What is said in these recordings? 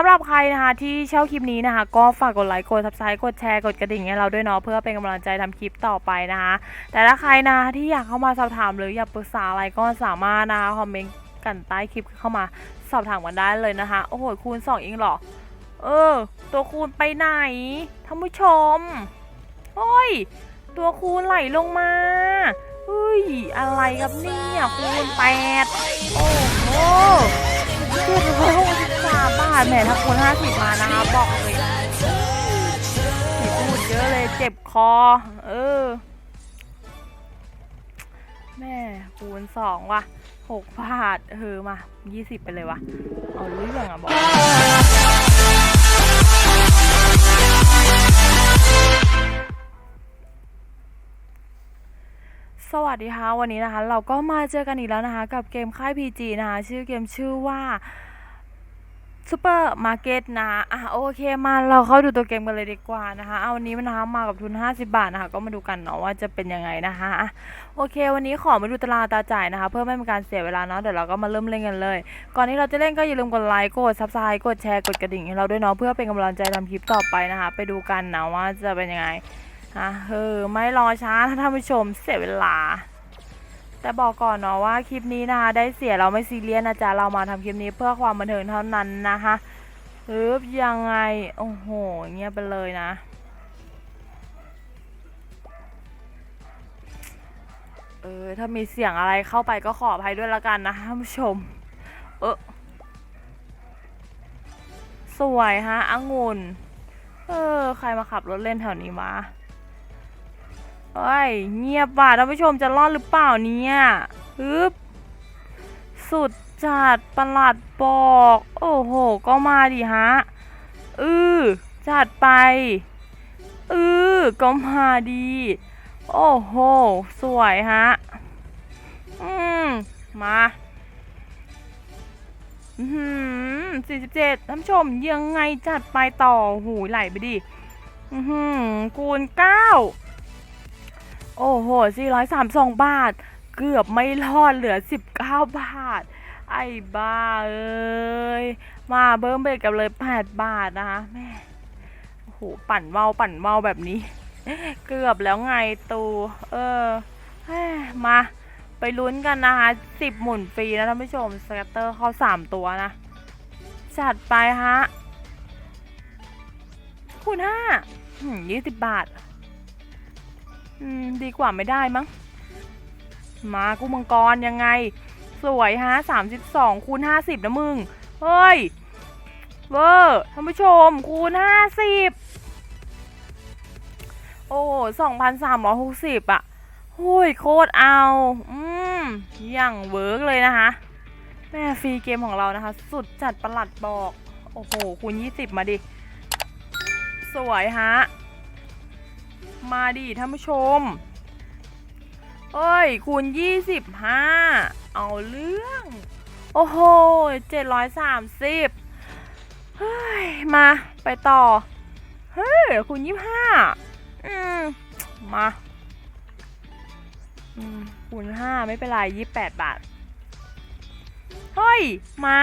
สำหรับใครนะคะที่ชอบคลิปนี้นะคะ ก็ฝากกดไลค์กดซับสไครต์กดแชร์กดกระดิ่งให้เราด้วยเนาะเพื่อเป็นกำลังใจทำคลิปต่อไปนะคะ แต่ถ้าใครนะคะที่อยากเข้ามาสอบถามหรืออยากปรึกษาอะไรก็สามารถนะคะคอมเมนต์กันใต้คลิปเข้ามาสอบถามกันได้เลยนะคะ โอ้โหคูณสองเองหรอ เออ ตัวคูณไปไหนท่านผู้ชมเฮ้ย ตัวคูณไหลลงมาเฮ้ย อะไรครับเนี่ยคูณแปดโอ้โหามบาทแหมถ้าคูณห้าสิบมานะคะ บอกเลยไม่พูดเยอะเลยเจ็บคอ เออ แม่คูณสองว่ะหกบาท เออ มายี่สิบไปเลยวะเอาเรื่องอะบอกสวัสดีค่ะวันนี้นะคะ เราก็มาเจอกันอีกแล้วนะคะ กับเกมค่าย PG นะคะ ชื่อเกมชื่อว่า ซูเปอร์มาร์เก็ตนะอะโอเคมาเราเข้าดูตัวเกมกันเลยดีกว่านะคะเอาวันนี้นะคะมากับทุน 50 บาทนะคะก็มาดูกันเนาะว่าจะเป็นยังไงนะคะอะโอเค วันนี้ขอมาดูตารางตาจ่ายนะคะ เพื่อไม่เป็นการเสียเวลาเนาะเดี๋ยวเราก็มาเริ่มเล่นกันเลย ก่อนที่เราจะเล่นก็อย่าลืมกดไลค์กดซับสไครต์กดแชร์กดกระดิ่งให้เราด้วยเนาะเพื่อเป็นกำลังใจทำคลิปต่อไปนะคะ ไปดูกันนะว่าจะเป็นยังไงอะเออไม่รอช้าถ้าท่านผู้ชมเสียเวลา แต่บอกก่อนเนาะว่าคลิปนี้นะคะ ได้เสียเราไม่ซีเรียสนะจ๊ะเรามาทำคลิปนี้เพื่อความบันเทิงเท่านั้นนะคะฮึบยังไง โอ้โหเงียบไปเลยนะ เออ ถ้ามีเสียงอะไรเข้าไปก็ขออภัยด้วยละกันนะท่านผู้ชม เออสวยฮะองุ่น เออ ใครมาขับรถเล่นแถวนี้มา เฮ้ยเงียบว่ะท่านผู้ชมจะรอดหรือเปล่าเนี่ยฮึบสุดจัดประหลัดบอก โอ้โห ก็มาดิฮะอือจัดไปอือก็มาดี โอ้โห สวยฮะ อืม มาอืมสี่สิบเจ็ดท่านผู้ชมยังไงจัดไปต่อหูไหลไปดิ อือหือคูณเก้า โอ้โห 432 บาท เกือบไม่รอดเหลือ 19 บาท ไอ้บ้าเอ้ย มาเบิ้มเบรกกับเลย 8 บาทนะคะแม่โอ้โห ปั่นเมาปั่นเมาแบบนี้ เกือบแล้วไงตูเออมาไปลุ้นกันนะคะ10หมุนฟรีนะท่านผู้ชมสแกตเตอร์เข้า3ตัวนะ จัดไปฮะ คูณ5 20บาท อืม ดีกว่าไม่ได้มั้ง มากุ้งมังกรยังไง สวยฮะสามสิบสองคูณห้าสิบนะมึง เฮ้ย เวอร์ท่านผู้ชม คูณห้าสิบโอ้สองพันสามร้อยหกสิบอะหุยโคตรเอา อืม อย่างเวิร์กเลยนะคะ แม่ฟรีเกมของเรานะคะ สุดจัดประหลัดบอก โอ้โห คูณยี่สิบมาดิ สวยฮะ มาดิท่านผู้ชม เอ้ย คูณยี่สิบห้าเอาเรื่อง โอ้โหเจ็ดร้อยสามสิบเฮ้ย มาไปต่อ เฮ้ย คูณยี่ห้าอืม มาอืมคูณห้าไม่เป็นไรยี่แปดบาท เฮ้ย มา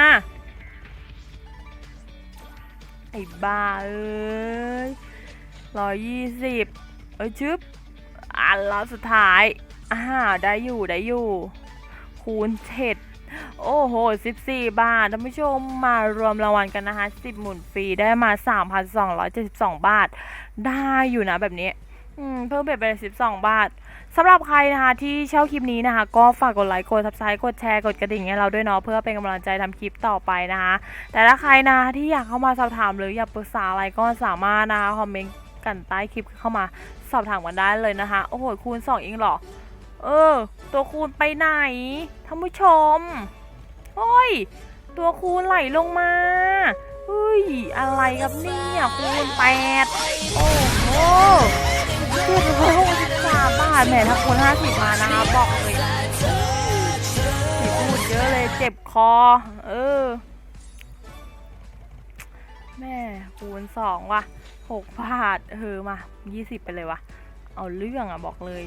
ไอ้บ้าเอ้ยร้อยยี่สิบ เอ้ยชึบอันแล้วสุดท้ายอ่าได้อยู่ได้อยู่ คูณเจ็ดโอ้โหสิบสี่บาทท่านผู้ชมมารวมรางวัลกันนะคะสิบหมุนฟรีได้มาสามพันสองร้อยเจ็ดสิบสองบาท ได้อยู่นะแบบนี้ เพิ่มเบ็ดไปสิบสองบาทสำหรับใครนะคะที่ชอบคลิปนี้นะคะ ก็ฝากกดไลค์กดซับสไครต์กดแชร์กดกระดิ่งให้เราด้วยเนาะเพื่อเป็นกำลังใจทำคลิปต่อไปนะคะ แต่ถ้าใครนะที่อยากเข้ามาสอบถามหรืออยากปรึกษาอะไรก็สามารถนะคะคอมเมนต์กันใต้คลิปเข้ามาสอบถามกันได้เลยนะคะ โอ้โห คูณสองเองหรอ เออ ตัวคูณไปไหน ท่านผู้ชมเฮ้ย ตัวคูณไหลลงมาเฮ้ย อะไรครับเนี่ยคูณแปดโอ้โหเจ็ดร้อยหกสิบสามบาทแหมถ้าคูณห้าสิบมานะคะ บอกเลยไม่พูดเยอะเลยเจ็บคอ เออ แม่คูณสองว่ะ หกบาท เออ มายี่สิบไปเลยวะ เอาเรื่องอะบอกเลย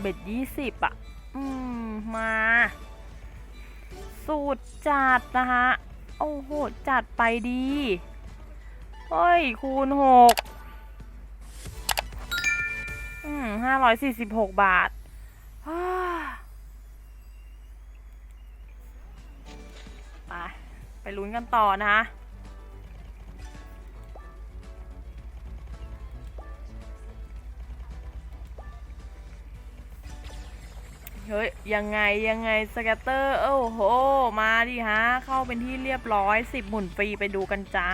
เบ็ดยี่สิบอะอืม มา สูตรจัดนะคะ โอ้โห จัดไปดีเฮ้ย คูณหกอืมห้าร้อยสี่สิบหกบาทไป ไปลุ้นกันต่อนะ เฮ้ย ยังไงยังไงสแกตเตอร์โอ้โห มาดิฮะ เข้าเป็นที่เรียบร้อยสิบหมุนฟรีไปดูกันจ้า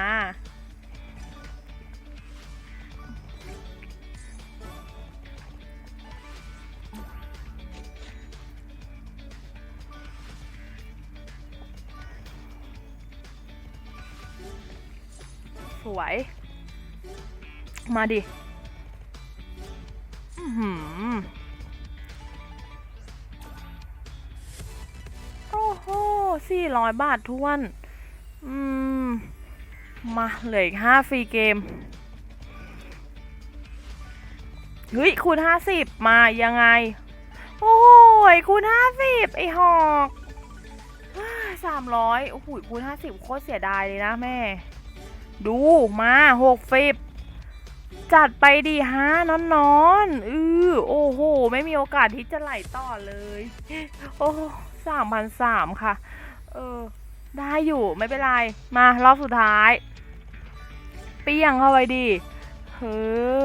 สวย มาดิ อือ สี่ร้อยบาททวน อืม มาเหลืออีกห้าฟรีเกม เฮ้ย คูณห้าสิบมายังไง โอ้ย คูณห้าสิบไอหอกสามร้อยโอ้โหคูณห้าสิบโคตรเสียดายเลยนะแม่ ดูมาหกฟิบจัดไปดีฮะนอนนอนอือโอ้โห ไม่มีโอกาสที่จะไหลต่อเลย โอ้สามพันสามค่ะ ออ ได้อยู่ไม่เป็นไร มารอบสุดท้าย เปี้ยงเข้าไปดีเฮ้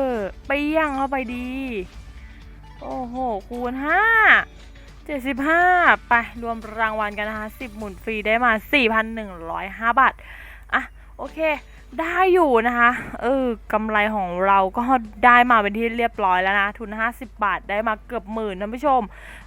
อเปี้ยงเข้าไปดี โอ้โห คูณห้าเจ็ดสิบห้าไปรวมรางวัลกันนะคะสิบหมุนฟรีได้มาสี่พันหนึ่งร้อยห้าบาท อะ โอเค ได้อยู่นะคะ เออกำไรของเราก็ได้มาเป็นที่เรียบร้อยแล้วนะ ทุน 50 บาทได้มาเกือบหมื่นท่านผู้ชม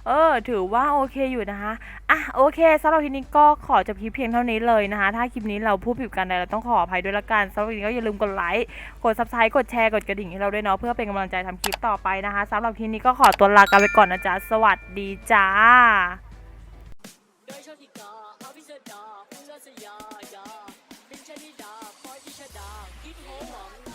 เออ ถือว่าโอเคอยู่นะคะ อะ โอเคสำหรับคลิปนี้ก็ขอจบคลิปเพียงเท่านี้เลยนะคะ ถ้าคลิปนี้เราพูดผิดกันใดเราต้องขออภัยด้วยละกันสำหรับคลิปนี้ก็อย่าลืมกดไลค์ กด subscribe กดแชร์ กดกระดิ่งให้เราด้วยเนาะ เพื่อเป็นกำลังใจทำคลิปต่อไปนะคะสำหรับคลิปนี้ก็ขอตัวลากันไปก่อนนะจ๊ะ สวัสดีจ้า ชนิดาพอยอิชดา กินหัวหวัง